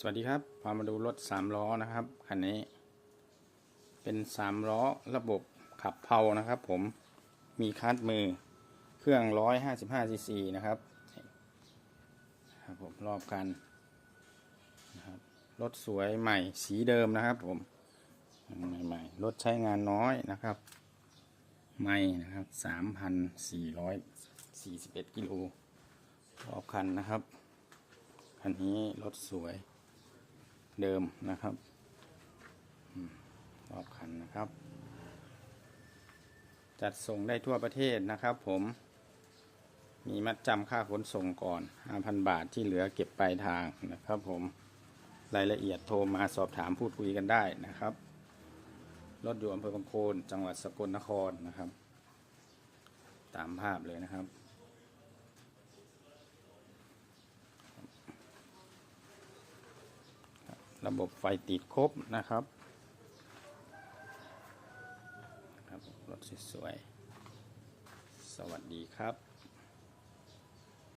สวัสดีครับ พามาดูรถสามล้อนะครับคันนี้ เป็นสามล้อระบบขับเพานะครับผมมีคัดมือเครื่องร้อยห้าสิบห้าซีซีนะครับครับผมรอบกันนะครับรถสวยใหม่สีเดิมนะครับผมใหม่ๆรถใช้งานน้อยนะครับ ไม่นะครับสามพันสี่ร้อยสี่สิบเอ็ดกิโลรอบคันนะครับคันนี้รถสวย เดิมนะครับรอบคันนะครับ จัดส่งได้ทั่วประเทศนะครับ ผม มีมัดจำค่าขนส่งก่อน 5,000 บาทที่เหลือเก็บปลายทางนะครับผมรายละเอียดโทรมาสอบถามพูดคุยกันได้นะครับ รถอยู่อำเภอบางโคนจังหวัดสกลนครนะครับ ตามภาพเลยนะครับ ระบบไฟติดครบนะครับครับรถสวยๆสวัสดีครับ